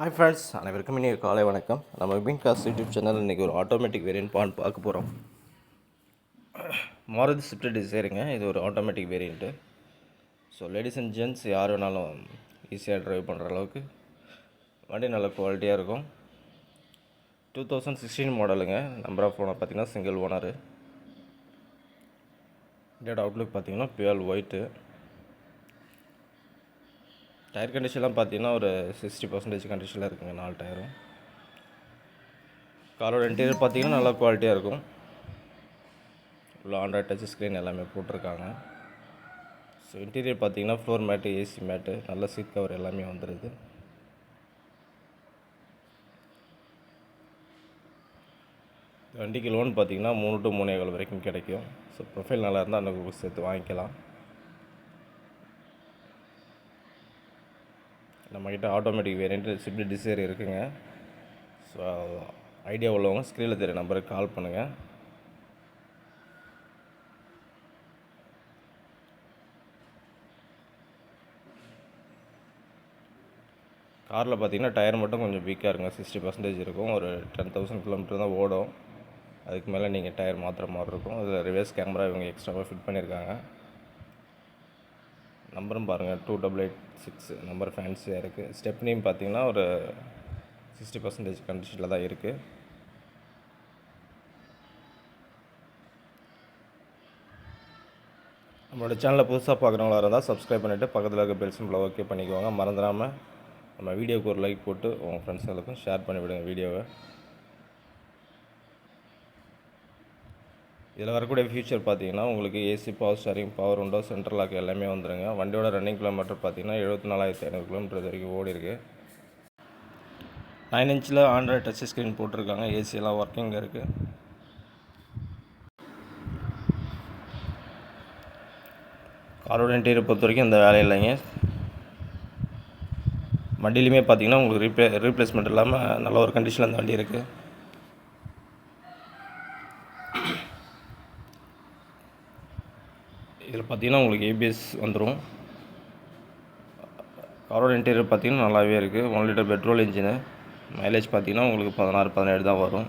Hi friends அனைவருக்கும் இனிய காலை வணக்கம். நம்ம விபின் காஸ் யூடியூப் சேனல் இன்றைக்கி ஒரு ஆட்டோமேட்டிக் வேரியன்ட் பான் பார்க்க போகிறோம் மாருதி ஸ்விஃப்ட் டிசைருங்க. இது ஒரு automatic variant so ladies and gents யார் வேணாலும் ஈஸியாக ட்ரைவ் பண்ணுற அளவுக்கு வண்டி நல்ல குவாலிட்டியாக இருக்கும். டூ தௌசண்ட் சிக்ஸ்டீன் மாடலுங்க நம்பர் ஆஃப் ஓனர் பார்த்தீங்கன்னா சிங்கிள் ஓனரு டேட் அவுட்லுக் பார்த்தீங்கன்னா பியூர் ஒயிட்டு டயர் கண்டிஷன்லாம் பார்த்தீங்கன்னா ஒரு சிக்ஸ்டி பர்சன்டேஜ் கண்டிஷனில் இருக்குங்க நாலு டயரும் காரோட இன்டீரியர் பார்த்தீங்கன்னா நல்லா குவாலிட்டியாக இருக்கும். உள்ள ஆண்ட்ராய்ட் டச் ஸ்க்ரீன் எல்லாமே போட்டிருக்காங்க. ஸோ இன்டீரியர் பார்த்தீங்கன்னா ஃப்ளோர் மேட்டு ஏசி மேட்டு நல்ல சீட் கவர் எல்லாமே வந்துடுது வண்டிக்கு லோன் பார்த்தீங்கன்னா மூணு டு மூணே கால் வரைக்கும் கிடைக்கும். ஸோ ப்ரொஃபைல் நல்லா இருந்தால் அந்த சேர்த்து வாங்கிக்கலாம். நம்மக்கிட்ட ஆட்டோமேட்டிக் வேரியண்ட்டு ஸ்விஃப்ட் டிசைர் இருக்குங்க. ஸோ ஐடியா உள்ளவங்க ஸ்க்ரீனில் தெரிய நம்பருக்கு கால் பண்ணுங்கள் காரில் பார்த்தீங்கன்னா டயர் மட்டும் கொஞ்சம் வீக்காக இருக்குங்க. சிக்ஸ்டி பர்சன்டேஜ் இருக்கும். ஒரு டென் தௌசண்ட் கிலோமீட்டர் தான் ஓடும். அதுக்கு மேலே நீங்கள் டயர் மாற்றுற மாதிரி இருக்கும். அதில் ரிவர்ஸ் கேமரா இவங்க எக்ஸ்ட்ராவாக ஃபிட் பண்ணியிருக்காங்க நம்பரும் பாருங்கள் two double eight six number ஃபேன்ஸியாக இருக்குது ஸ்டெப்னியும் பார்த்தீங்கன்னா ஒரு சிக்ஸ்டி பர்சன்டேஜ் கண்டிஷனில் தான் இருக்குது நம்மளோட சேனலை புதுசாக பார்க்குறவங்களா இருந்தால் சப்ஸ்கிரைப் பண்ணிவிட்டு பக்கத்தில் இருக்க பெல் சிம்பிளை ஓகே பண்ணிக்கோங்க. மறந்துடாமல் நம்ம வீடியோவுக்கு ஒரு லைக் போட்டு உங்கள் ஃப்ரெண்ட்ஸுங்களுக்கும் ஷேர் பண்ணிவிடுங்க வீடியோவை. இதில் வரக்கூடிய ஃபியூச்சர் பார்த்தீங்கன்னா உங்களுக்கு ஏசி பவர் ஸ்டாரிங் பவர் உண்டோ சென்ட்ரல் லாக் எல்லாமே வந்துருங்க. வண்டியோட ரன்னிங் கிலோமீட்டர் பார்த்தீங்கன்னா எழுபத்தி நாலாயிரத்தி ஐநூறு கிலோமீட்டர் வரைக்கும் ஓடி இருக்குது நைன் இன்ச்சில் ஆண்ட்ராய்ட் டச் ஸ்க்ரீன் போட்டிருக்காங்க. ஏசியெல்லாம் ஒர்க்கிங் இருக்குது காரோட இன்டீரியர் பொறுத்த வரைக்கும் இந்த வேலை இல்லைங்க. வண்டியிலுமே பார்த்தீங்கன்னா உங்களுக்கு ரீப்ளே ரீப்ளேஸ்மெண்ட் இல்லாமல் நல்ல ஒரு கண்டிஷனில் அந்த வண்டி இருக்குது இதில் பார்த்தீங்கன்னா உங்களுக்கு ஏபிஎஸ் வந்துடும் காரோட இன்டீரியர் பார்த்தீங்கன்னா நல்லாவே இருக்குது one litre petrol engine mileage பார்த்தீங்கன்னா உங்களுக்கு பதினாறு பதினேழு தான் வரும்.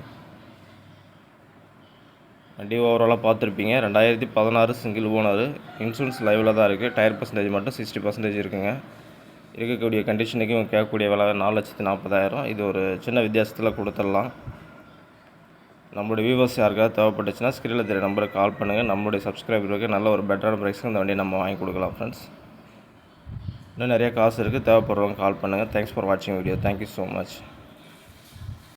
வண்டி ஓவராலாக பார்த்துருப்பீங்க. ரெண்டாயிரத்தி பதினாறு சிங்கிள் ஓனர் இன்சூரன்ஸ் லைவில் தான் இருக்குது டயர் பர்சன்டேஜ் மட்டும் சிக்ஸ்டி பர்சன்டேஜ் இருக்குங்க. இருக்கக்கூடிய கண்டிஷனுக்கு இவங்க கேட்கக்கூடிய விலை நாலு லட்சத்தி நாற்பதாயிரம். இது ஒரு சின்ன வித்தியாசத்தில் கொடுத்துடலாம். நம்மளுடைய வியூவர்ஸ் யாருக்காவது தேவைப்பட்டுச்சுன்னா ஸ்க்ரீனில் தெரிய நம்பருக்கு கால் பண்ணுங்கள் நம்மளுடைய சப்ஸ்கிரைபருக்கு நல்ல ஒரு பெட்டரான ப்ரைஸ்க்கு இந்த வண்டியை நம்ம வாங்கி கொடுக்கலாம் ஃப்ரெண்ட்ஸ் இன்னும் நிறைய காசு இருக்குது தேவைப்படுறவங்க கால் பண்ணுங்கள் தேங்க்ஸ் ஃபார் வாட்சிங் video thank you so much